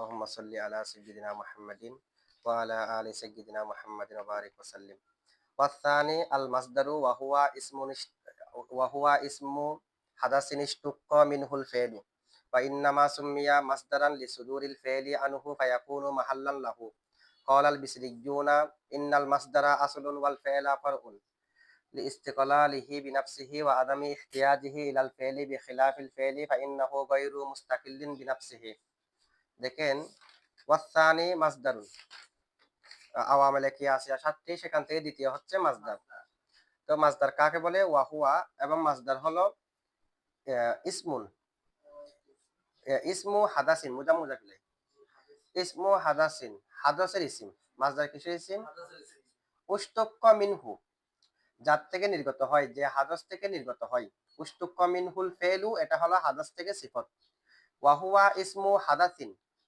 اللهم صل على سيدنا محمد وعلى آل سيدنا محمد وبارك وسلم. والثاني المصدر وهو اسم وهو اسم حدث اشتق منه الفعل. وإنما سمي مصدرا لصدور الفعل عنه فيكون محلا له. قال البصريون إن المصدر أصل والفعل فرع لاستقلاله بنفسه وعدم احتياجه إلى الفعل بخلاف الفعل فإنه غير مستقل بنفسه. দেখেন, ওয়াসানি মাসদারুন আওয়ামেলে কি আছে? সাতটি, সেখান থেকে দ্বিতীয় হচ্ছে মাসদার। তো মাসদার কাকে বলে? ওয়াহুয়া এবং মাসদার হলো ইসমুন ইসমু হাদাসিন মুজা মুজাফিলে ইসমু হাদাসিন, হাদাসের ইসিম। মাসদার কিসের ইসিম? উষ্টক্য মিনহু। যার থেকে নির্গত হয়, যে হাদাস থেকে নির্গত হয়। উষ্টক্য মিনহুল ফেলু, এটা হলো হাদাস থেকে সিফত। ওয়াহুয়া ইসমু হাদাসিন।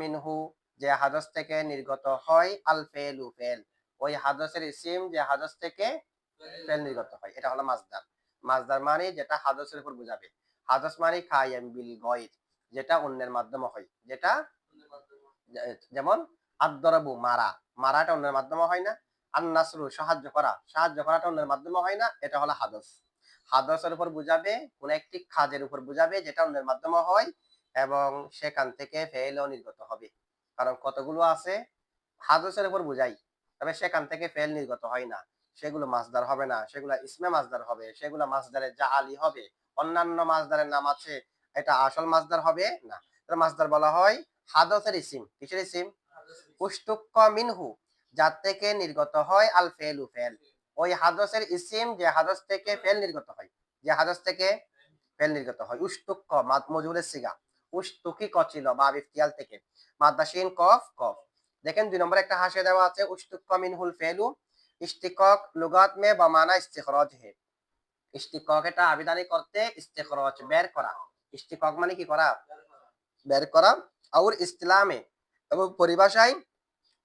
মিনহু, যে হাদস থেকে নির্গত হয়, আল ফেলু ফেল। ওই হাদসের ইসিম যে হাদস থেকে ফেল নির্গত হয়, এটা হলো মাসদার। মাসদার মানে যেটা হাদসের উপর বোঝাবে। হাদস মানে খাইয়াম বিল গয়ের, যেটা অন্যের মাধ্যমে হয়। যেটা যেমন আদরবু মারা, মারাটা অন্যের মাধ্যমে হয় না। আন্নাসরু সাহায্য করা, সাহায্য করাটা অন্যের মাধ্যমে হয় না, এটা হলো হাদস। হাদসের উপর বুঝাবে, কোন একটি খাজের উপর বুঝাবে, যেটা অন্যের মাধ্যমে হয় এবং সেখান থেকে ফেলও নির্গত হবে। কারণ কতগুলো আছে? হাদসের উপর বুঝাই। তবে সেখান থেকে ফেল নির্গত হয় না। সেগুলো মাছদার হবে না। সেগুলো ইসমে মাছদার হবে। সেগুলো মাছদারের জাহালি হবে, অন্যান্য মাছদারের নাম আছে, এটা আসল মাছদার হবে না। মাছদার বলা হয় হাদসের ইসিম। কিসের ইসিম? উষ্টুক্ক মিনহু যার থেকে নির্গত হয় আল ফেলু ফেল। ওই হাদসের ইসিম যে হাদস থেকে ফেল নির্গত হয়। যে হাদস থেকে ফেল নির্গত হয়। উষ্টুক্ক মজুরের সিগা। উস্তুকি কচিল বা ইফতিয়াল থেকে। কফ কফ। দেখেন দুই নম্বর একটা হাসিয়ে দেওয়া আছে উস্তুক্ক মিনহুল ফেলু ইস্তিকক লুগাত মে বামানা ইস্তিখরজ হে। ইস্তিকক এটা করতে বের করা। ইস্তিকক মানে কি করা? বের করা। ইসলামে, এবং পরিভাষায়,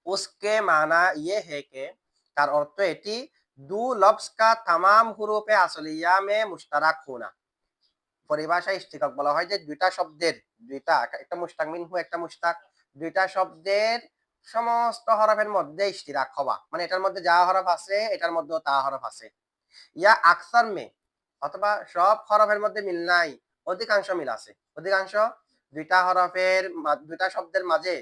উসকে মানা ইয়ে হে কে, তার অর্থ এটি দু লফজ কা তামাম হুরুফে আসলিয়া মে মুশতারাক হোনা। পরিভাষায় ইস্তিকক বলা হয় যে দুইটা শব্দের দুইটা একটা মুস্তাক মিনহু একটা মুস্তাক দুইটা শব্দের সমস্ত হরফের মধ্যে ইস্তিরাক হওয়া মানে এটার মধ্যে যা হরফ আছে এটার মধ্যেও তা হরফ আছে ইয়া আকসার মে অথবা সব হরফের মধ্যে মিল নাই অধিকাংশ মিল আছে অধিকাংশ দুইটা হরফের দুইটা শব্দের মাঝে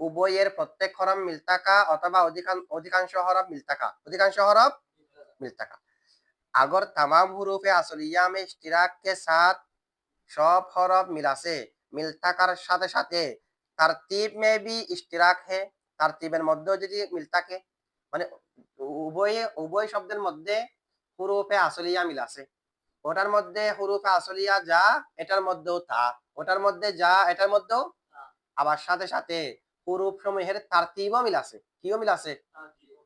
উভয়ের প্রত্যেক হরফ মিল থাকা অথবা অধিকাংশ অধিকাংশ হরফ মিল থাকা অধিকাংশ হরফ মিল থাকা अगर तमाम হুরুফ আসলিয়া মে ইশতিরাক কে সাথ সব হরফ মিল আছে মিল থাকার সাথে সাথে তারতিব মে বি ইশতিরাক হে তারতিবের মধ্যেও যদি মিল থাকে মানে উভয়ে উভয় শব্দের মধ্যে হুরুফে আসলিয়া মিল আছে। ওটার মধ্যে হুরুফে আসলিয়া যা এটার মধ্যেও তা ওটার মধ্যে যা এটার মধ্যেও আবার সাথে সাথে হুরুফ সমূহের তারতিবও মিল আছে। কিও মিল আছে?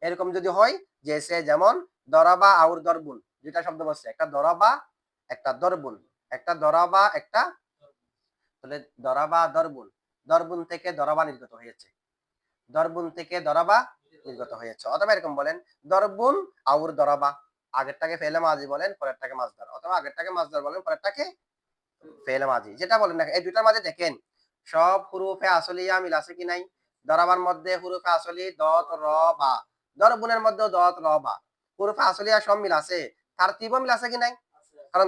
এরকম যদি হয় যে সে যেমন দরাবা আউর দরবুন দুইটা শব্দ বলছে একটা দরাবা একটা দরবুন। একটা দরাবা একটা তাহলে দরাবা দরবুন। দরবুন থেকে দরাবা নির্গত হয়েছে। দরবুন থেকে দরাবা নির্গত হয়েছে। অথবা এরকম বলেন, দরবুন আউর দরাবা আগেরটাকে ফেলে মাঝি বলেন, পরেরটাকে মাছদার অথবা আগেরটাকে মাছদার বলেন, পরেরটাকে ফেলে মাঝি। যেটা বলেন না এই দুইটার মাঝে দেখেন, সব হুরুফে আসলিয়া মিল আছে কি নাই? দরাবার মধ্যে হুরুফে আসলি দত, র, বা। দরবুনের মধ্যে দত, র, বা। হুরুফে আসলিয়া সব মিল আছে। তার তিব মিল আছে কি নাই? কারণ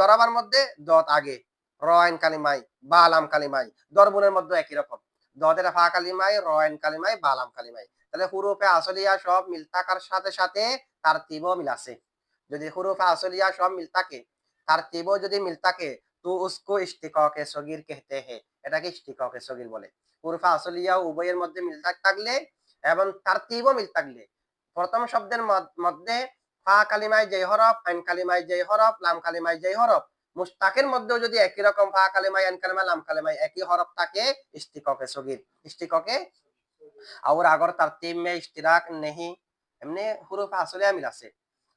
দরাবার মধ্যে দত আগে। রয়েন কালিমাই বা আলাম কালিমাই, দরবনের মধ্যে একই রকম। দদের ফা কালিমাই, রয়েন কালিমাই বা আলাম কালিমাই। তাহলে হুরুফে আসলিয়া সব মিল থাকার সাথে সাথে তার তিব মিল আছে। যদি হুরুফে আসলিয়া সব মিল থাকে, তার তিব যদি মিল থাকে, তো উসকো ইস্তিকে সগির কেহতে হে। এটাকে ইস্তিকে সগির বলে। হুরুফে আসলিয়া উভয়ের মধ্যে মিল থাকলে এবং তার তিব মিল থাকলে, প্রথম শব্দের মধ্যে ফা কালিমায় যেই হরফ, আইন কালিমায় যেই হরফ, লাম কালিমায় যেই হরফ। মুস্তাকের মধ্যেও যদি একই রকম ফা কালিমায় আইন কালিমায় লাম কালিমায় একই হরফ থাকে ইস্তিককে সগির ইস্তিককে আর আগর তারতিব মে ইস্তিরাক নেহি। এমনি হুরুফ আসলে আমিল আছে।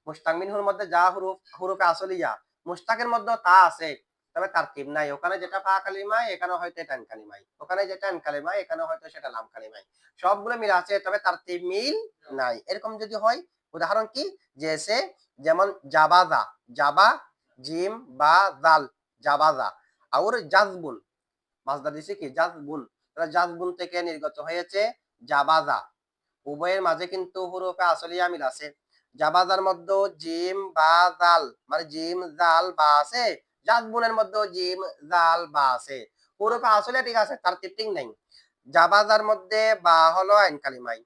মুস্তাক মিনহুর মধ্যে যা হুরুফ, হুরুফে আসলিয়া মুস্তাকের মধ্যে তা আছে, তবে তারতিব নাই। ওখানে যেটা ফা কালিমায় এখানে হয়তো এটা আইন কালিমায় ওখানে যেটা আইন কালিমায় এখানে হয়তো সেটা লাম কালিমায় সবগুলো মিল আছে, তবে তারতিব মিল নাই। এরকম যদি হয় উদাহরণ কি? জেসে যেমন জাবাজা, জাবা, জিম বা জাল, জাবাজা। আর জাজবুন, মাজদা দিছে কি? জাজবুন। তাহলে জাজবুন থেকে নির্গত হয়েছে জাবাজা। উভয়ের মাঝে কিন্তু হুরুফে আসলিয়া মিল আছে। জাবাজার মধ্যে জিম বা জাল মানে জিম, জাল বা আছে। জাজবুনের মধ্যে জিম, জাল বা আছে। হুরুফে আসলিয়া ঠিক আছে, তার তিপ্টিং নাই। জাবাজার মধ্যে বা হলো আইন কালিমাই।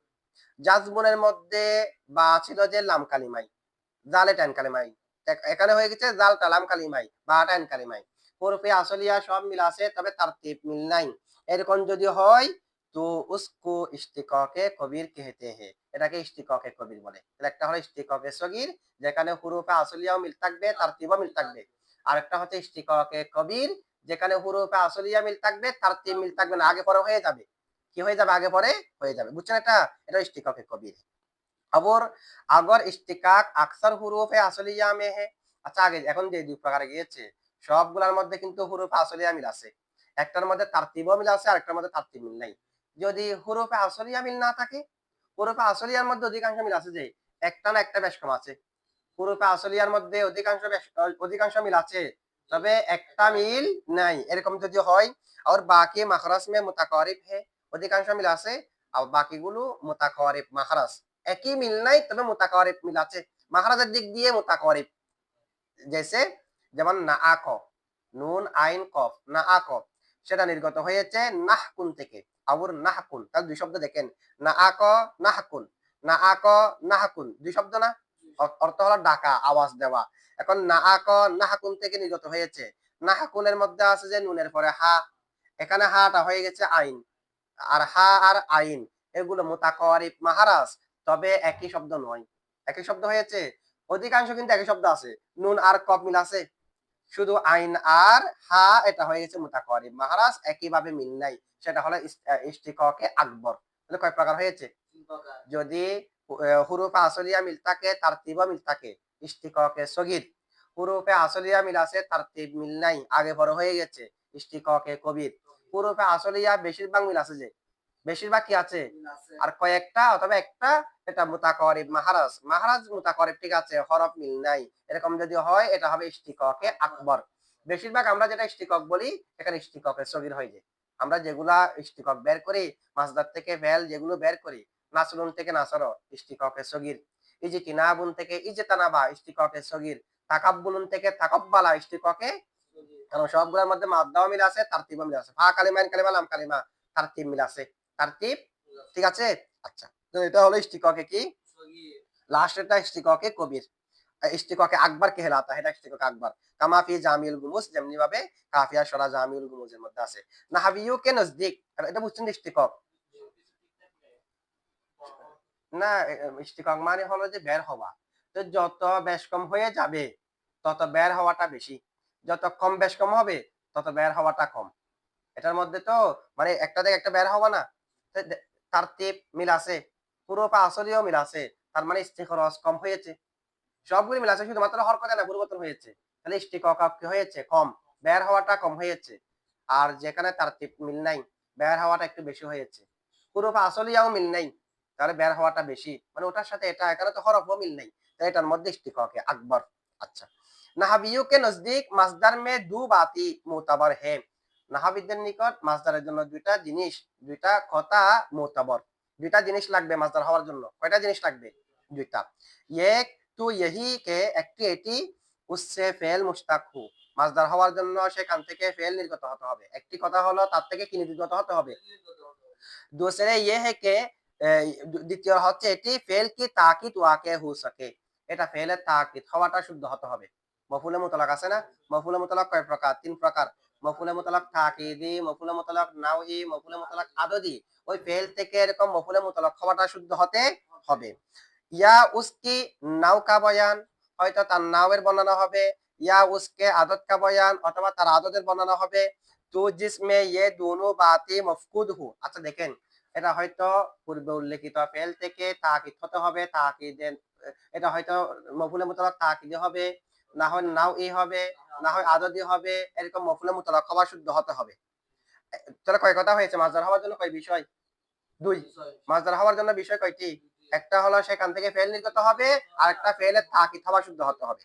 জাজমুনের মধ্যে বা ছিল যে লাম কালিমাই জালে টান কালিমাই এখানে হয়ে গেছে জাল টালাম কালিমাই বা টান কালিমাই হরফে আসলিয়া সব মিল আছে, তবে তার তিপ মিল নাই। এরকম যদি হয়, তো উসকো ইস্তিককে কবির কেহেতে হে। এটাকে ইস্তিককে কবির বলে। একটা হলো ইস্তিককে সগির, যেখানে হুরুফে আসলিয়াও মিল থাকবে, তার তিবা মিল থাকবে। আর একটা হচ্ছে ইস্তিককে কবির, যেখানে হুরুফে আসলিয়া মিল থাকবে, তার তিব মিল থাকবে না, আগে পরে হয়ে যাবে। কি হয়ে যাবে আগে পরে? হয়ে যাবে। বুঝছেন এটা? এটা ইস্তিকাকে কবির। আবার আগর ইস্তিকাক আকসার হুরুফে আসলিয়া মে হে আচ্ছা আগে, এখন যে দুই প্রকার গিয়েছে, সবগুলোর মধ্যে কিন্তু হুরুফে আসলিয়া মিল আছে। একটার মধ্যে তারতিবও মিল আছে, আরেকটার মধ্যে তারতিব মিল নাই। যদি হুরুফে আসলিয়া মিল না থাকে, হুরুফে আসলিয়ার মধ্যে অধিকাংশ মিল আছে যে, একটা না একটা বেশ কম আছে। হুরুফে আসলিয়ার মধ্যে অধিকাংশ অধিকাংশ মিল আছে, তবে একটা মিল নাই। এরকম যদি হয়, আর বাকি মাখরাস মে মুতাকারিব হে। অধিকাংশ মিল আছে আর বাকিগুলো মুতাকারিব মাখরাস একই মিল নাই, তবে মুতাকারিব মিল আছে। মাখরাজের দিক দিয়ে মুতাকারিব জেসে যেমন না আক নুন, আইন, কফ না আক সেটা নির্গত হয়েছে নাহকুন থেকে। আবুর নাহকুন তাহলে দুই শব্দ দেখেন। না আক নাহকুন না আক নাহকুন, দুই শব্দ না? অর্থ হলো ডাকা, আওয়াজ দেওয়া। এখন না আক নাহকুন থেকে নির্গত হয়েছে। নাহকুনের মধ্যে আছে যে নুনের পরে হা। এখানে হাটা হয়ে গেছে আইন। আর হা আর আইন, এগুলো মোতাকারিব মাহারাজ, তবে একই শব্দ নয়। একই শব্দ হয়েছে? অধিকাংশ কিন্তু একই শব্দ আছে। নুন আর কপ মিল আছে। শুধু আইন আর হা, এটা হয়ে গেছে মুতাকারিব মাহারাজ, একইভাবে মিল নাই। সেটা হলো ইস্তিককে আকবর। তাহলে কয় প্রকার হয়েছে? যদি হুরুফে আসলিয়া মিল থাকে তারতিব মিল থাকে। ইস্তিককে সগির। হুরুফে আসলিয়া মিল আছে, তারতিব মিল নাই। আগে বড় হয়ে গেছে। ইস্তিককে কবির। হুরুফে আসলিয়া বেশিরভাগ মিল আছে যে? বেশিরভাগ কি আছে? আর কয়েকটা অথবা একটা এটা মুতাকারিব মাহারাজ। মাহারাজ মুতাকারিব ঠিক আছে হরফ মিল নাই। এরকম যদি হয় এটা হবে ইস্তিককে আকবর। বেশিরভাগ আমরা যেটা ইস্তিকক বলি এখানে ইস্তিককে সগির হয়ে যায় আমরা যেগুলা ইস্তিকক বের করি মাসদার থেকে ভেল যেগুলো বের করি নাসরুন থেকে নাসর ইস্তিককে সগির ইজি কিনাবুন থেকে ইজে তানাবা ইস্তিককে সগির তাকাব্বুলুন থেকে তাকাব্বালা ইস্তিককে কারণ সবগুলোর মধ্যে মাদ্দাও মিল আছে তারতিব মিল আছে। ফা, কালিমা কালিমা, লাম, কালিমা, তারতিব মিল আছে। তারতিব? ঠিক আছে? আচ্ছা এটা হলো ইস্তিককে কি? ইস্তিককে কবির। ইস্তিককে এটা ইস্তিকক আকবর। কামা ফি জামিউল গুমুস, যেমনি ভাবে কাফিয়া সরা মধ্যে আছে। নাহাবিয়ু কে নজদিক? এটা বুঝছেন ইস্তিকক না ইস্তিকক মানে হলো যে বের হওয়া। তো যত বেশ কম হয়ে যাবে, তত বের হওয়াটা বেশি। যত কম বেশ কম হবে, তত বের হওয়াটা কম। এটার মধ্যে তো মানে একটা থেকে একটা বের হওয়া না। তার টিপ মিল আছে, পুরো আসলেও মিল আছে, তার মানে ইস্তিখরস কম হয়েছে। সবগুলি মিল আছে, শুধুমাত্র হরকতে না, পরিবর্তন হয়েছে। তাহলে ইস্তিকক কি হয়েছে? কম। বের হওয়াটা কম হয়েছে। আর যেখানে তার টিপ মিল নাই, বের হওয়াটা একটু বেশি হয়েছে। পুরো আসলিয়াও মিল নাই, তাহলে বের হওয়াটা বেশি। মানে ওটার সাথে এটা, এখানে তো হরফও মিল নাই তাই এটার মধ্যে ইস্তিককে আকবর। আচ্ছা। নাহাবিয়ু কে নজদিক মাসদার মে দু বাতি মোতাবর হে নাহাবিদের নিকট মাসদারের জন্য দুইটা জিনিস দুইটা কথা মোতাবর দুইটা জিনিস লাগবে মাসদার হওয়ার জন্য কয়টা জিনিস লাগবে দুইটা এক তো यही কে একটি এটি উসসে ফেল মুশতাক হু মাসদার হওয়ার জন্য সেখান থেকে ফেল নির্গত হতে হবে একটি কথা হলো তার থেকে কি নির্গত হতে হবে दूसरे ये है कि এ, দু- দ্বিতীয় হচ্ছে এটি ফেল কি তাকিদ ওয়াকে হু সকে এটা ফেলের তাকিদ হওয়াটা শুদ্ধ হতে হবে মফুলে মুতলাক আছে না? মফুলে মুতলাক কয় প্রকার? তিন প্রকার। মফুলে মুতলাক তাকিদি মফুলে মুতলাক নাওই মফুলে মুতলাক আদদি। ওই ফেল থেকে এরকম মফুলে মুতলাক হওয়াটা শুদ্ধ হতে হবে। ইয়া উসকি নাও কা বয়ান, হয়তো তার নাওয়ের বর্ণনা হবে। ইয়া উসকে আদত কা বয়ান, অথবা তার আদতের বর্ণনা হবে। তো জিসমে ইয়ে দোনো বাতি মফকুদ হু আচ্ছা দেখেন, এটা হয়তো পূর্বে উল্লেখিত ফেল থেকে তাকিদ হতে হবে তাকিদের এটা হয়তো মফুলে মুতলাক তাকিদে হবে। না হয় নাও ই হবে, না হয় আদদি হবে, এরকম মফুলে মুতলাক হওয়া শুদ্ধ হতে হবে। তাহলে কয় কথা হয়েছে? মাছদার হওয়ার জন্য কয় বিষয়? দুই। মাছদার হওয়ার জন্য বিষয় কয়টি? একটা হলো সেখান থেকে ফেল নির্গত হবে আর একটা ফেলের তাকিদ হওয়া শুদ্ধ হতে হবে।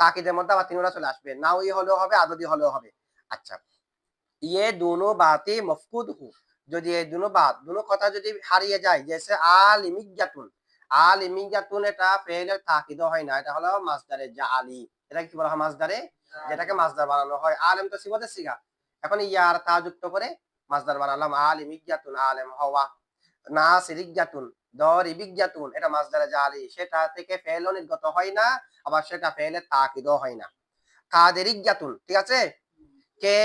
তাকিদের মধ্যে আবার তিনটা চলে আসবে। নাও ই হলেও হবে আদদি হলেও হবে। আচ্ছা। ইয়ে দুনো বাতি মফকুদ হু যদি এই দুনো বাত দুনো কথা যদি হারিয়ে যায় জেসে আল ইমিজাতুন আল ইমিজাতুন এটা তাকিদ হয় না, এটা হলো মাছদারে যা এটা কি বলা হয় মাছদারে যেটাকে মাছদার বানানো হয়। আলেম তো সিগা এখন ইয়ার তা যুক্ত করে মাছদার বানালাম আলিম ইজ্ঞাতুন আলেম হওয়া। এটা মাছদারে জালি সেটা থেকে ফেলও নির্গত হয় না, আবার সেটা ফেলে তাকিদও হয় না। কাদের ইজ্ঞাতুন ঠিক আছে? কে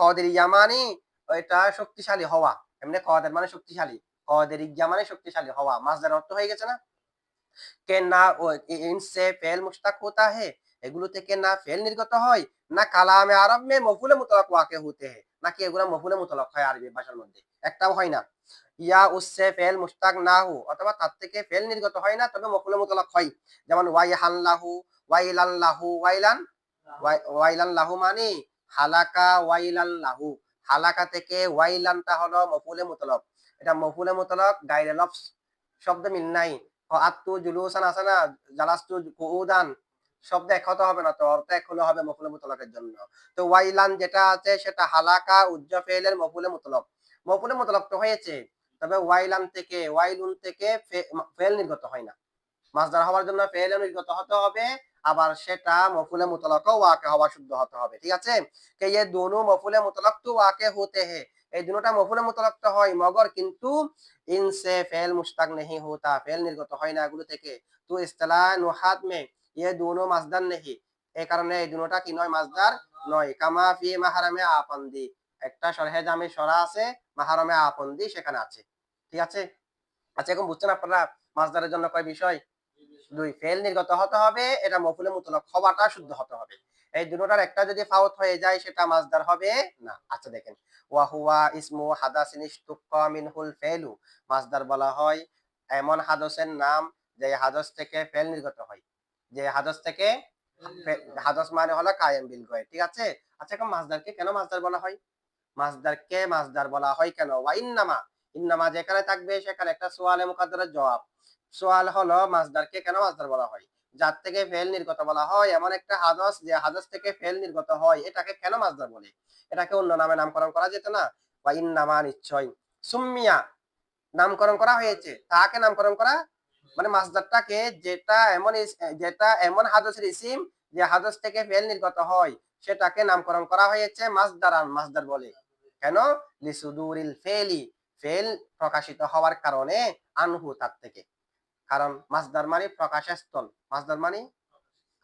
কদের ইয়ামানি, এটা শক্তিশালী হওয়া। এমনি কদের মানে শক্তিশালী। কদের ইজ্ঞা মানে শক্তিশালী হওয়া। মাছদার অর্থ হয়ে গেছে না? কে না ইনসে ফেল মুস্তাক হোতা হে এগুলো থেকে না ফেল নির্গত হয়, না কালামে আরব মে মফুলে মুতলাক ওয়াকে হতে হে, নাকি এগুলো মফুলে মুতলাক হয় আরবি ভাষার মধ্যে? একটাও হয় না। ইয়া উসে ফেল মুস্তাক না হু, অথবা তার থেকে ফেল নির্গত হয় না, তবে মফুলে মুতলাক হয়। যেমন ওয়াই হাল্লাহু ওয়াইলান লাহু ওয়াইলান ওয়াইলান লাহু মানে হালাকা ওয়াইলান লাহু। হালাকা থেকে ওয়াইলানটা হলো মফুলে মুতলক। এটা মফুলে মতলক, গাইরে লফস শব্দ মিল নাই। আত্ম জুলুসান আসানা জালাস্তু কৌদান শব্দ এক হতে হবে না, তো অর্থ এক হলে হবে মফুলে মতলকের জন্য। তো ওয়াইলান যেটা আছে, সেটা হালাকা, উজ্জ ফেলের মফুলে মোতলক। মফুলে মোতলক তো হয়েছে, তবে ওয়াইলান থেকে, ওয়াইলুন থেকে ফেল নির্গত হয় না। মাসদার হওয়ার জন্য ফেল নির্গত হতে হবে, আবার সেটা মফুলে মতলক ওয়াকে হওয়া শুদ্ধ হতে হবে, ঠিক আছে? কে ইয়ে দোনো মফুলে মতলক তো ওয়াকে হতে হে। এই দুটা মতো রাখতে হয়, মগর কিন্তু ইনসে ফেল মুস্তাক নেহি হোতা, ফেল নির্গত হয় না এগুলো থেকে। তো ইস্তলা নুহাত মে ইয়ে দুনো মাসদার নেহি এই কারণে এই দুটা কি নয়, মাসদার নয়। কামা ফি মাহারামে আপন্দি একটা সরহে জামে সরা আছে, মাহারামে আপন্দি সেখানে আছে। ঠিক আছে? আচ্ছা এখন বুঝছেন আপনারা মাজদারের জন্য কয় বিষয়? দুই ফেল নির্গত হতে হবে এটা মফুলে মুতলক হওয়াটা শুদ্ধ হতে হবে। এই দুটোটার একটা যদি ফাউত হয়ে যায় সেটা মাসদার হবে না। আচ্ছা দেখেন ওয়াহুয়া ইসমু ইশতুক্কা মিনহুল ফেলু মাসদার বলা হয় এমন হাদসের নাম যে হাদস থেকে ফেল নির্গত হয়। যে হাদস থেকে হাদস মানে হলো কায়েম বিল গয় ঠিক আছে? আচ্ছা এখন মাসদারকে কেন মাসদার বলা হয়? মাসদারকে মাসদার বলা হয় কেন? ওয়া ইন্নামা ইন্নামা যেখানে থাকবে সেখানে একটা সোয়ালে মুকাদ্দারের জবাব। সোয়াল হলো মাসদারকে কেন মাসদার বলা হয়? যার থেকে ফেল নির্গত বলা হয়। এমন একটা হাদস যে হাদস থেকে ফেল নির্গত হয়, এটাকে কেন মাসদার বলে? এটাকে অন্য নামে নামকরণ করা যেত না। বা ইন্নামা নিশ্চয় সুম্মিয়া নামকরণ করা হয়েছে। তাকে নামকরণ করা মানে মাসদারটাকে যেটা এমন যেটা এমন হাদসের ইসিম যে হাদস থেকে ফেল নির্গত হয়, সেটাকে নামকরণ করা হয়েছে মাসদারান মাসদার বলে। কেন? লিসুদুরিল ফেলি। ফেল প্রকাশিত হওয়ার কারণে আনহু তার থেকে। কারণ মাসদার মানে প্রকাশস্থল মাসদার মানে?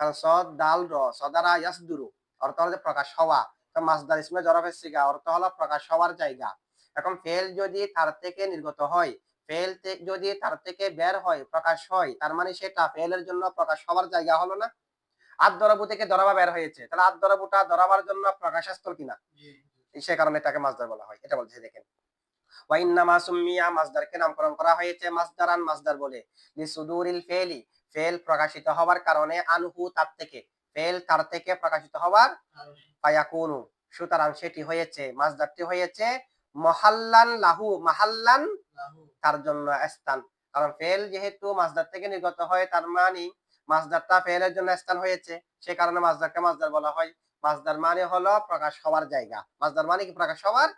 কারণ সদ দাল র সদারা ইয়াসদুরু। অর্থ হলো প্রকাশ হওয়া। তো মাসদার ইসমে জরফের সিগা অর্থ হলো প্রকাশ হওয়ার জায়গা। এখন ফেল যদি তার থেকে নির্গত হয় ফেল যদি তার থেকে বের হয় প্রকাশ হয় তার মানে সেটা ফেলের জন্য প্রকাশ হওয়ার জায়গা হলো না? আদ দরাবু থেকে দরাবা বের হয়েছে। তাহলে আদ দরাবুটা দরাবার জন্য প্রকাশস্থল কিনা? সে কারণে এটাকে মাসদার বলা হয়। এটা বলছে দেখেন। ওয়াইন্নামা সুম্মিয়া মাসদারকে নামকরণ করা হয়েছে মাসদারান মাসদার বলে। লিসুদুরিল ফেলি ফেল প্রকাশিত হওয়ার কারণে আনহু তার থেকে ফেল তার থেকে প্রকাশিত হওয়ার পায়াকুনু সুতরাং সেটি হয়েছে মাসদারটি হয়েছে মহাল্লান লাহু মাহাল্লান তার জন্য স্থান। কারণ ফেল যেহেতু মাসদার থেকে নির্গত হয় তার মানে মাসদারটা ফেলের জন্য স্থান হয়েছে। সে কারণে মাসদারকে মাসদার বলা হয়। মাসদার মানে হলো প্রকাশ হওয়ার জায়গা। মাসদার মানে কি? প্রকাশ হওয়ার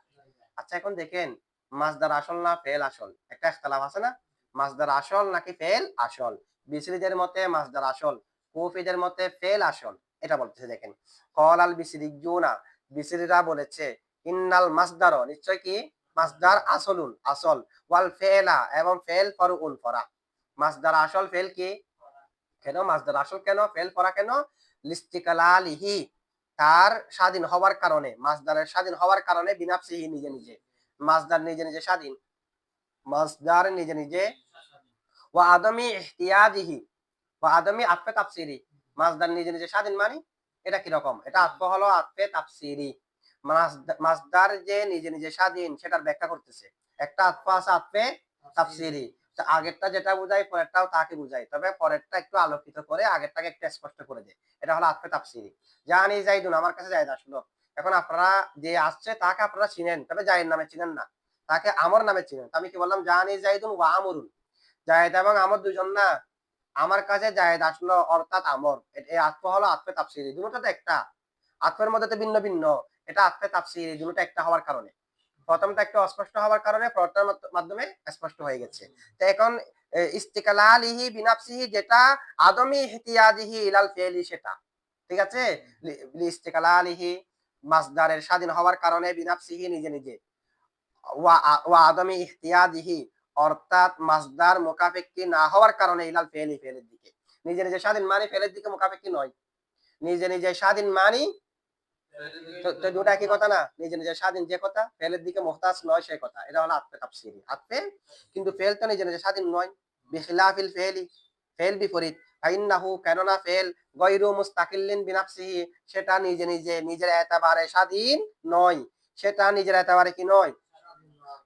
আচ্ছা এখন দেখেন মাসদার আসল না, ফেল আসল? একটা ইখতিলাফ আছে না? মাসদার আসল নাকি ফেল আসল? বিসরিদের মতে মাসদার আসল, কুফিদের মতে ফেল আসল। এটা বলতেছে, দেখেন। কল আল বিসরিজুনা, বিসরিরা বলেছে, ইন্নাল মাসদার নিশ্চয় কি? মাসদার আসলুন, আসল। ওয়াল ফেলা, এবং ফেল ফরউন, ফরা। মাসদার আসল, ফেল কি? কেন? মাসদার আসল কেন? ফেল, ফরা কেন? লিস্তিকালালিহি, তার স্বাধীন হওয়ার কারণে। মাসদারের স্বাধীন হওয়ার কারণে বিনাপসিহি নিজে নিজে। মাসদার নিজে নিজে স্বাধীন। মাসদার নিজে নিজে ও আদমি ইহতিয়াজিহি ও আদমি আফে তাফসিরি। মাসদার নিজে নিজে স্বাধীন মানি এটা কি রকম? এটা আত্ম হলো আত্মে তাফসিরি। মাসদা- মাসদার যে নিজে নিজে স্বাধীন, সেটার ব্যাখ্যা করতেছে। একটা আত্ম আছে আত্মে তাফসিরি। আগেরটা যেটা বোঝায় পরেরটাও তাকে বোঝায় তবে পরেরটা একটু আলোকিত করে আগেরটাকে একটু স্পষ্ট করে দেয়। এটা হলো আত্মে তাফসিরি। জানি জাইদুন, আমার কাছে জায়দ আসলো এখন আপনারা যে আসছে তাকে আপনারা চিনেন। তবে জায়ের নামে চিনেন না। তাকে আমর নামে চিনেন। আমি কি বললাম জানি জাইদুন ওয়া আমরুন। জায়েদ এবং আমর দুজন না আমার কাছে জায়েদ আসলো অর্থাৎ আমর। এই আত্ম হলো আত্মে তাফসিরি। দুটো তো একটা। আত্মের মধ্যে তো ভিন্ন ভিন্ন। এটা আত্মে তাফসিরি দুটো একটা হওয়ার কারণে। প্রথমটা একটু অস্পষ্ট হওয়ার কারণে পরটার মাধ্যমে স্পষ্ট হয়ে গেছে। তো এখন ইস্তিকালালিহি বিনাফসিহি যেটা আদমি ইহতিয়াজিহি ইলাল ফিলি সেটা। ঠিক আছে? ইস্তিকালালিহি মাসদারের স্বাধীন হওয়ার কারণে বিনাফসিহি নিজে নিজে। ওয়া আদমি ইহতিয়াজিহি অর্থাৎ মাসদার মোকাফেক্কি না হওয়ার কারণে ইলাল ফেলি ফেলের দিকে। নিজে নিজে স্বাধীন মানি ফেলের দিকে মোকাফেক্কি নয়। নিজে নিজে স্বাধীন মানি তো- দুটা কি কথা না? নিজে নিজে স্বাধীন যে কথা, ফেলের দিকে মোহতাজ নয় সে কথা। এটা হলো আত্মে তাফসিরি। আত্মে, কিন্তু ফেল তো নিজে নিজে স্বাধীন নয়। বিখিলাফিল ফেলি। ফেল বিপরীত। ফাইন্নাহু কেননা ফেল গৈরু মুস্তাকিল্লিন বিনাফসিহি, সেটা নিজে নিজে নিজের এতবারে স্বাধীন নয়। সেটা নিজের এতবারে কি নয়?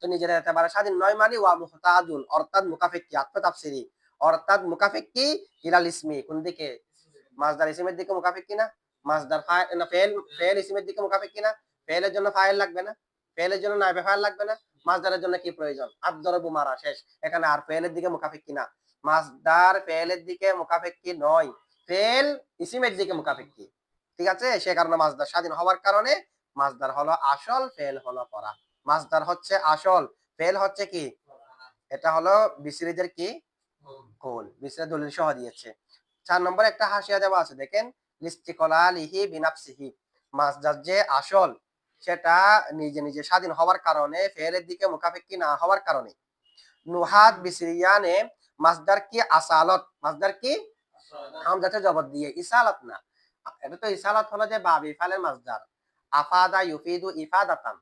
তো নিজের এতবারে স্বাধীন নয় মানে ওয়া মুহতাজুন অর্থাৎ মুকাফিক্কি আত্মে তাফসিরি অর্থাৎ ইসমি, কোন দিকে? মাসদার ইসমের দিকে মুকাফিক্কি না? ফেল ফেল ইসমের দিকে মুকাফিক্কি না? ফেলের জন্য ফাইল লাগবে না? ফেলের জন্য নাইবে ফাইল লাগবে না? মাসদারের জন্য কি প্রয়োজন? আদরবু মারা, শেষ। এখানে আর ফেলের দিকে মুকাফিক্কি না। মাসদার ফেলের দিকে মুকাফিক্কি নয়। ফেল ইসমের দিকে মুকাফিক্কি ঠিক আছে? সে কারণে মাসদার স্বাধীন হওয়ার কারণে মাসদার হলো আসল ফেল হলো পড়া। মাসদার হচ্ছে আসল। ফেল হচ্ছে কি? এটা হলো বিসিরিদের কি? কোল বিসিরা দলিল সহ দিয়েছে। চার নম্বর একটা হাসিয়া দেওয়া আছে, দেখেন। লিস্তিকলালিহি বিনাফসিহি। মাসদার যে আসল, সেটা নিজে নিজে স্বাধীন হওয়ার কারণে ফেলের দিকে মুখাফেক্কি না হওয়ার কারণে। নুহাত বিসরিয়ানে মাসদার কি আসালত? মাসদার কি হামজাতে জবর দিয়ে ইসালাত না। এটা তো ইসালাত হলো যে বাবি ফালের মাসদার আফাদা ইউফিদু ইফাদাতান।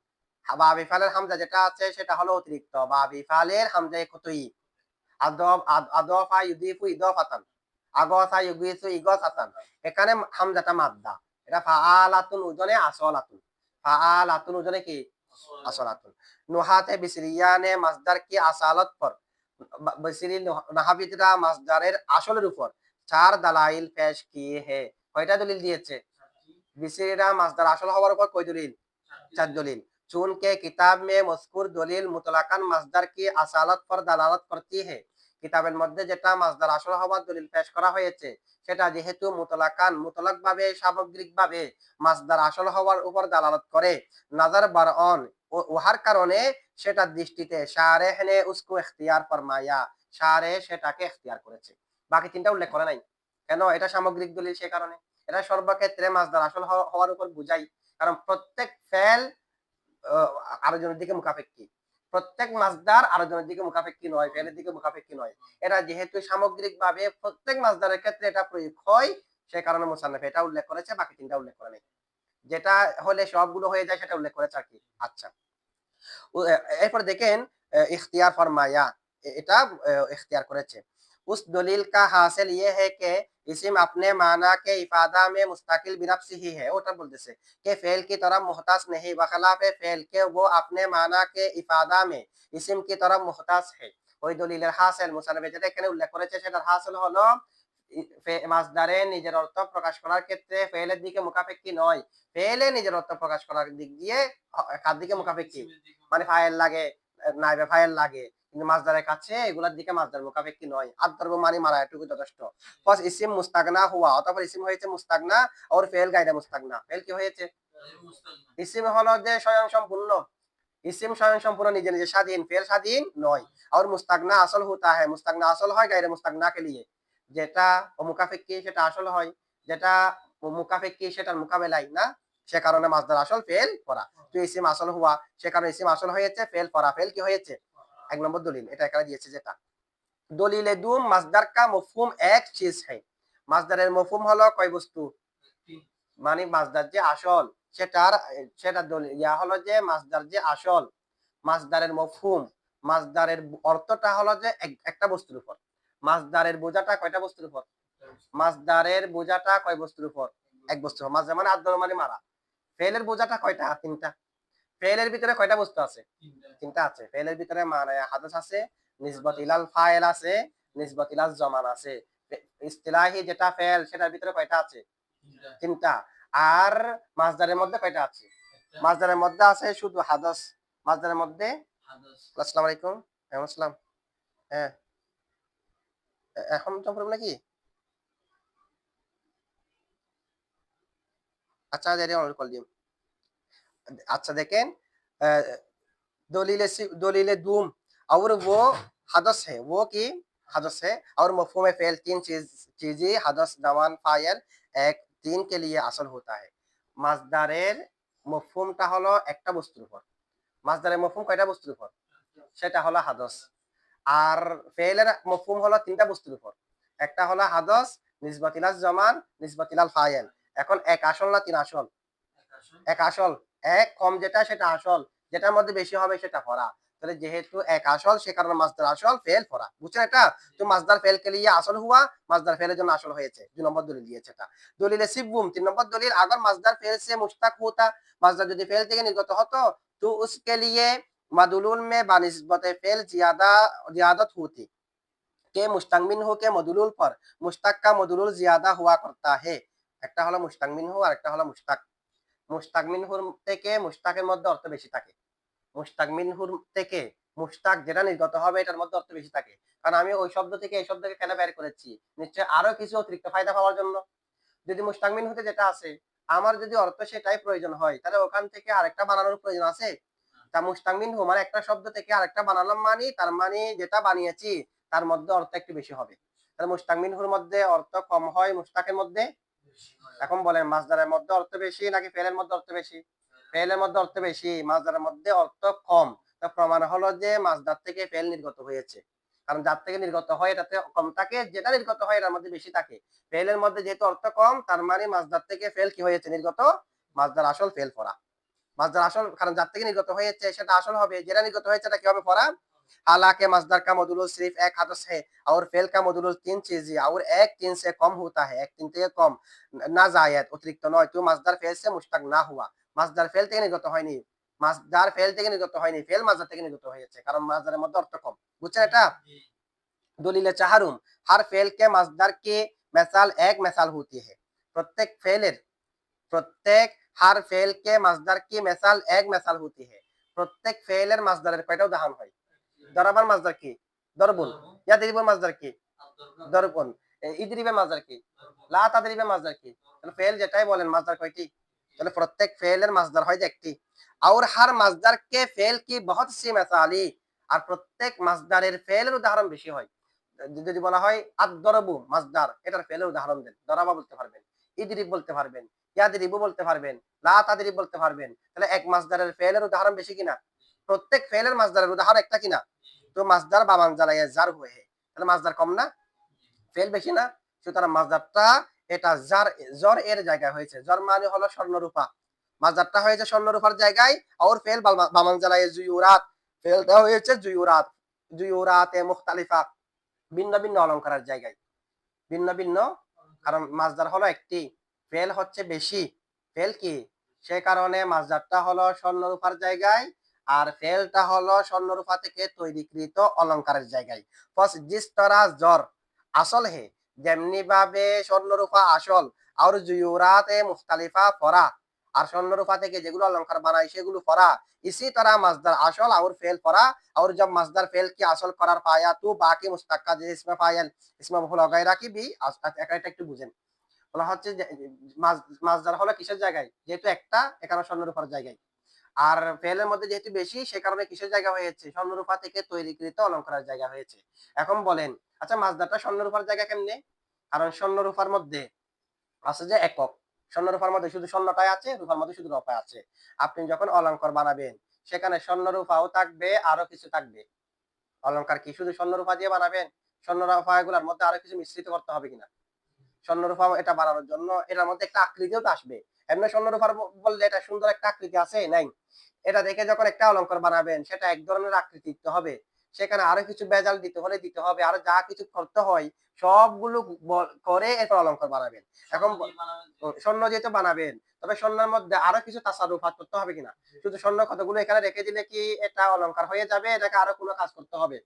বাবি ফালের হামজা যেটা আছে সেটা হলো অতিরিক্ত। বাবি ফালের হামজা কতই আদব আদ- আদফা ইউদিফু ইদফাতান। আগসা ইউগিসু ইগসাতান এখানে হামজাটা মাদ্দা। এটা ফাআলাতুন উজনে আসলাতুন। ফাআলাতুন উজনে কি? আসলাতুন। নুহাতে বিসরিয়ানে মাসদার কি আসালত পর? কিতাবের মধ্যে যেটা মাসদার আসল হওয়ার দলিল পেশ করা হয়েছে, সেটা যেহেতু মুতলাকান মুতলাক ভাবে সামগ্রিক ভাবে মাসদার আসল হওয়ার উপর দালালত করে। নাজার বারঅন উহার কারণে সেটা দৃষ্টিতে শারেহ নে উসকো ইখতিয়ার ফরমায়া শারে সেটাকে ইখতিয়ার করেছে। বাকি তিনটা উল্লেখ করে নাই। কেন? এটা সামগ্রিক দলিল সে কারণে। এটা সর্বক্ষেত্রে মাসদার আসল হওয়ার উপর বুঝাই। কারণ প্রত্যেক ফেল আহ, আরেকজনের দিকে মুখাপেক্ষি। প্রত্যেক মাসদার আরেকজনের দিকে মুখাপেক্ষি নয় ফেলের দিকে মুখাপেক্ষি নয়। এটা যেহেতু সামগ্রিক ভাবে প্রত্যেক মাসদারের ক্ষেত্রে এটা প্রয়োগ হয় সে কারণে মুসান্নফ এটা উল্লেখ করেছে বাকি তিনটা উল্লেখ করে নেই। যেটা হলে সবগুলো হয়ে যায় সেটা উল্লেখ করেছে আর কি আচ্ছা ও- এ- এরপর দেখেন আহ, ইখতিয়ার ফরমায়া এ- এটা আহ, ইখতিয়ার করেছে उस दलील का हासिल ये है कि इसिम अपने माना के इफादा में मुस्तकिल बिनफ्स ही है ওটা বলতেছে के फेल की तरफ मुहताज नहीं बखलाफ फेल के वो अपने माना के इफादा में इसिम की तरफ मुहताज है ওই দলিলের হাসিল মুসানফে যেটা এখানে উল্লেখ করেছে সেটার হাসিল হলো ই- ফে- নিজের অর্থ প্রকাশ করার ক্ষেত্রে ফেলের দিকে মুখাপেক্ষি নয়। ফেলে নিজের অর্থ প্রকাশ করার দিক দিয়ে কার দিকে মুখাপেক্ষি? মানে ফায়েল লাগে নাইবে ফায়েল লাগে। মাছদারের কাছে এগুলার দিকে মাছদার মুখাপেক্ষি নয়। আদর্ব মানে মারা এটুকু যথেষ্ট। ফস ইসিম মুস্তাগনা হুয়া অতপর ইসিম হয়েছে মুস্তাগনা ওর ফেল গাইডা মুস্তাগনা। ফেল কি হয়েছে? ইসিম হলো যে স্বয়ং সম্পূর্ণ ইসিম স্বয়ং সম্পূর্ণ নিজে নিজে স্বাধীন ফেল স্বাধীন নয়। আর মুস্তাগনা আসল হতা হ্যাঁ মুস্তাগনা আসল হয় গাইরে মুস্তাগনা কে লিয়ে যেটা ও মুকাফিক্কি সেটা আসল হয় যেটা মুকাফিক্কি সেটার মোকাবেলায় না সে কারণে মাসদার আসল ফেল করা। তো ইসিম আসল হওয়া সে কারণে ইসিম আসল হয়েছে ফেল করা ফেল কি হয়েছে? এক নম্বর দলিল এটা এখানে দিয়েছে যেটা। দলিলে দুম মাসদার কা মফহুম এক চিজ है মাসদারের মফহুম হলো কয় বস্তু? মানে মাসদার যে আসল সেটার সেটা দলিল ইয়া হলো যে মাসদার যে আসল মাসদারের মফহুম মাসদারের অর্থটা হলো যে এক- একটা বস্তুর উপর। মাসদারের বোঝাটা কয়টা বস্তুর উপর? মাছদারের বোঝাটা কয় বস্তুর উপর? এক বস্তু মাছদার মানে আদর মানে মারা। ফেলের বোঝাটা কয়টা? তিনটা। ফেলের ভিতরে কয়টা বস্তু আছে? তিনটা। আছে। ফেলের ভিতরে মানে হাদাস আছে নিসবত ইলাল ফাইল আছে নিসবত ইলাল জমান আছে। ইস্তিলাহি যেটা ফেল সেটার ভিতরে কয়টা আছে? তিনটা। আর মাছদারের মধ্যে কয়টা আছে? মাছদারের মধ্যে আছে শুধু হাদাস। মাছদারের মধ্যে? আসসালামু আলাইকুম। আসসালাম হ্যাঁ। এখন চম্পর নাকি अच्छा दे रहे कॉल दिए अच्छा देखें अ, दलील से दलील दूम और वो हदस है वो की हदस है और मफहूम फेल तीन चीज चीजें हदस जवान फायल एक तीन के लिए असल होता है মাসদারের মফহুমটা হলো একটা বস্তুর উপর মাসদারের মফহুম কয়টা বস্তুর উপর সেটা হলো হাদস আর ফেলের মফুম হলো তিনটা বস্তুর উপর। একটা হলো হাদস নিজবাতিলাস জমান নিজবাতিলাল ফায়েল। এখন এক আসল না তিন আসল? এক আসল। এক কম যেটা সেটা আসল। যেটার মধ্যে বেশি হবে সেটা ফরা তাহলে যেহেতু এক আসল সে কারণে মাসদার আসল ফেল ফরা বুঝছেন এটা? তো মাসদার ফেল কে লিয়ে আসল হুয়া মাসদার ফেলের জন্য আসল হয়েছে। দুই নম্বর দলিল দিয়েছে এটা। দলিল সিবুম তিন নম্বর দলিল আগর মাসদার ফেল সে মুস্তাক হতা মাসদার যদি ফেল থেকে নির্গত হতো তো উসকে লিয়ে मदलूल में बानिस्बत फेल ज्यादा ज्यादत होती के मुस्तकमिन हो के मदलूल पर मुश्ताक का मदलूल ज्यादा हुआ करता है একটা হলো মুস্তাকমিন হু আর একটা হলো মুস্তাক মুস্তাকমিন হুর থেকে মুস্তাকের মধ্যে অর্থ বেশি থাকে মুস্তাকমিন হুর থেকে মুস্তাক যেটা নির্গত হবে এটার মধ্যে অর্থ বেশি থাকে কারণ আমি ওই শব্দ থেকে এই শব্দকে কেন বের করেছি নিশ্চয় আরো কিছু অতিরিক্ত ফায়দা পাওয়ার জন্য যদি মুস্তাকমিন হতে যেটা আছে আমার যদি অর্থ সেটাই প্রয়োজন হয় তাহলে ওখান থেকে আরেকটা বানানোর প্রয়োজন আছে তা মুস্তাকমিন হু মানে একটা শব্দ থেকে আরেকটা বানালাম মানে তার মানে যেটা বানিয়েছি, তার মধ্যে অর্থ একটু বেশি হবে। তাহলে মুস্তাকমিন হুর মধ্যে অর্থ কম হয় মুস্তাকের মধ্যে? এখন বলেন মাছদারের মধ্যে অর্থ বেশি নাকি ফেলের মধ্যে অর্থ বেশি? ফেলের মধ্যে অর্থ বেশি মাছদারের মধ্যে অর্থ কম। তো প্রমাণ হলো যে মাছদার থেকে ফেল নির্গত হয়েছে। কারণ যার থেকে নির্গত হয় এটাতে কম থাকে, যেটা নির্গত হয়, এটার মধ্যে বেশি থাকে। ফেলের মধ্যে যেহেতু অর্থ কম, তার মানে মাছদার থেকে ফেল কি হয়েছে? নির্গত মাছদার আসল ফেল পড়া। মাছদার আসল কারণ যার থেকে নির্গত হয়েছে সেটা আসল হবে যেটা নির্গত হয়েছে এটা কি হবে পড়া हालांकि मजदर का मदुलुल सिर्फ एक हदस है और फेल का मदुलुल तीन चीजें और एक तीन से कम होता है एक तीन থেকে কম না জায়েদ অতিরিক্ত নয় তো মাসদার ফেল সে মুশতাক না হুয়া মাসদার ফেল থেকে নির্গত হয়নি মাসদার ফেল থেকে নির্গত হয়নি ফেল মাসদার থেকে নির্গত হয়েছে কারণ মাসদারের মধ্যে অর্থ কম বুঝছেন এটা দলিলে চাহারুম हर फेल के मजदर की मिसाल एक मिसाल होती है प्रत्येक फेलेर প্রত্যেক হার ফেল কে মাসদার কি মিসাল এক মিসাল হতি হে প্রত্যেক ফেলের মাসদারের কয়টা উদাহরণ হয় দরাবার মাসদার কি দরবুন ইয়া দিরিবের মাসদার কি দরবুন ইদরিবে মাসদার কি লা তাদরিবে মাসদার কি তাহলে ফেল যেটাই বলেন মাসদার কয়টি তাহলে প্রত্যেক ফেলের মাসদার হয় একটি আর হার মাসদার কে ফেল কি বহুত সি মিসালি আর প্রত্যেক মাসদারের ফেলের উদাহরণ বেশি হয় যদি বলা হয় আদ-দরবু মাসদার এটার ফেলের উদাহরণ দেন দরাবা বলতে পারবেন ইদরিব বলতে পারবেন ইয়াদরিবু বলতে পারবেন, লা তাদরিব বলতে পারবেন। তাহলে এক মাসদারের ফেলের উদাহরণ বেশি কিনা? প্রত্যেক ফেলের মাসদারের উদাহরণ একটা কিনা? তো মাসদার বাবান জ্বালাইয়া জার হয়ে তাহলে মাসদার কম না? ফেল বেশি না? সুতরাং মাসদারটা এটা জার, জ্বর এর জায়গায় হয়েছে। জ্বর মানে হলো স্বর্ণরূপা। মাসদারটা হয়েছে স্বর্ণরূপার জায়গায় আর ফেল বাবান জ্বালাইয়া জুয়ুরাত ফেলটা হয়েছে জুয়ুরাত জুয়ুরাতে মুখতালিফা। ভিন্ন ভিন্ন অলঙ্কারের জায়গায়। ভিন্ন ভিন্ন। কারণ মাসদার হলো একটি। ফেল হচ্ছে বেশি। ফেল কি? সে কারণে মাজদারটা হলো স্বর্ণরূপার জায়গায় আর ফেলটা হলো স্বর্ণরূপা থেকে তৈরিকৃত অলঙ্কারের জায়গায়। ফসজিস্তরা জ্বর আসল হে যেমনি ভাবে স্বর্ণরূপা আসল আর জুয়ুরাতে মুস্তালিফা ফরা। আর স্বর্ণরূপা থেকে যেগুলো অলঙ্কার বানায় সেগুলো ফরা। ইসি তারা মাসদার আসল আর ফেল ফরা। আর জব মাসদার ফেল কি আসল করার পায়া তু বাকি মুস্তাক্কা যে ইসমে পায়েন ইসমে ভুল অগায় রাখি বি? এটা একটু বুঝেন। বলা হচ্ছে যে মাছদার হলো কিসের জায়গায়? যেহেতু একটা, এখানে স্বর্ণরূপার জায়গায়। আর ফেলের মধ্যে যেহেতু বেশি, সে কারণে কিসের জায়গা হয়েছে? স্বর্ণরূপা থেকে তৈরিকৃত অলঙ্কারের জায়গা হয়েছে। এখন বলেন আচ্ছা মাছদারটা স্বর্ণরূপার জায়গা কেমনে? কারণ স্বর্ণরূপার মধ্যে আছে যে একক। স্বর্ণরূপার মধ্যে শুধু স্বর্ণটাই আছে, রূপার মধ্যে শুধু রূপা আছে। আপনি যখন অলঙ্কার বানাবেন, সেখানে স্বর্ণরূপাও থাকবে, আরও কিছু থাকবে। অলঙ্কার কি শুধু স্বর্ণরূপা দিয়ে বানাবেন? স্বর্ণরূপা গুলার মধ্যে আরও কিছু মিশ্রিত করতে হবে কিনা? স্বর্ণরূপা এটা বানানোর জন্য, এটার মধ্যে একটা আকৃতিও তো আসবে। এমনি স্বর্ণরূপার বললে এটা সুন্দর একটা আকৃতি আছে, নাই? এটা দেখে যখন একটা অলঙ্কার বানাবেন, সেটা এক ধরনের আকৃতি হবে। সেখানে আরও কিছু বেজাল দিতে হলে দিতে হবে, আরও যা কিছু করতে হয়, সবগুলো করে এরপর অলঙ্কার বানাবেন। এখন স্বর্ণ যেহেতু বানাবেন, তবে স্বর্ণের মধ্যে আরও কিছু তাসারুফাত করতে হবে কিনা? শুধু স্বর্ণ কতগুলো এখানে রেখে দিলে কি এটা অলংকার হয়ে যাবে এটাকে আরও কোনো কাজ করতে হবে?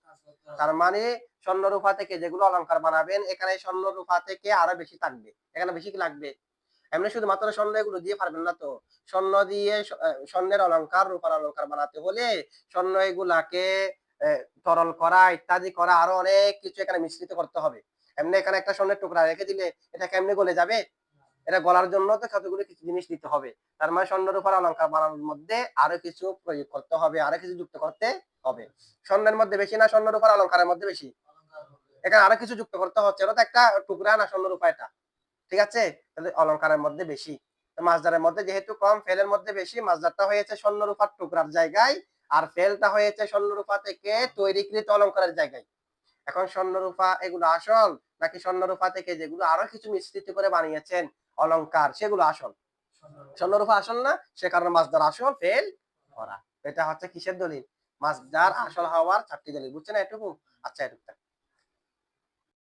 তার মানে স্বর্ণ রূপা থেকে যেগুলো অলংকার বানাবেন, এখানে স্বর্ণ রূপা থেকে আরও বেশি থাকবে, এখানে বেশি লাগবে। এমনি শুধুমাত্র স্বর্ণ এগুলো দিয়ে পারবেন না তো। স্বর্ণ দিয়ে স্বর্ণের অলংকার, রূপার অলংকার বানাতে হলে স্বর্ণ এগুলাকে তরল করা, ইত্যাদি করা, আরও অনেক কিছু এখানে মিশ্রিত করতে হবে। এমনি এখানে একটা স্বর্ণের টুকরা রেখে দিলে এটা কেমনি গলে যাবে? এটা গলার জন্য তো কতগুলো কিছু জিনিস দিতে হবে। তার মানে স্বর্ণ রূপার অলংকার বানানোর মধ্যে আরও কিছু প্রয়োগ করতে হবে, আরও কিছু যুক্ত করতে হবে। স্বর্ণের মধ্যে বেশি না স্বর্ণ রূপার অলংকারের মধ্যে বেশি। এখানে আরও কিছু যুক্ত করতে হচ্ছে, এটা একটা টুকরা না স্বর্ণ রূপা এটা। ঠিক আছে? তাহলে অলংকারের মধ্যে বেশি। মাছদারের মধ্যে যেহেতু কম, ফেলের মধ্যে বেশি, মাছদারটা হয়েছে স্বর্ণ রূপার টুকরার জায়গায়। আর ফেলটা হয়েছে স্বর্ণরূপা থেকে তৈরিকৃত অলঙ্কারের জায়গায়। এখন স্বর্ণরূপা এগুলো আসল নাকি স্বর্ণরূপা থেকে যেগুলো আরও কিছু মিশ্রিত করে বানিয়েছেন অলঙ্কার সেগুলো আসল? স্বর্ণরূপা। আসল না? সে কারণে মাছদার আসল ফেল করা। এটা হচ্ছে কিসের দলিল? মাছদার আসল হওয়ার চারটি দলিল। বুঝছেন এটুকু? আচ্ছা এটুকু।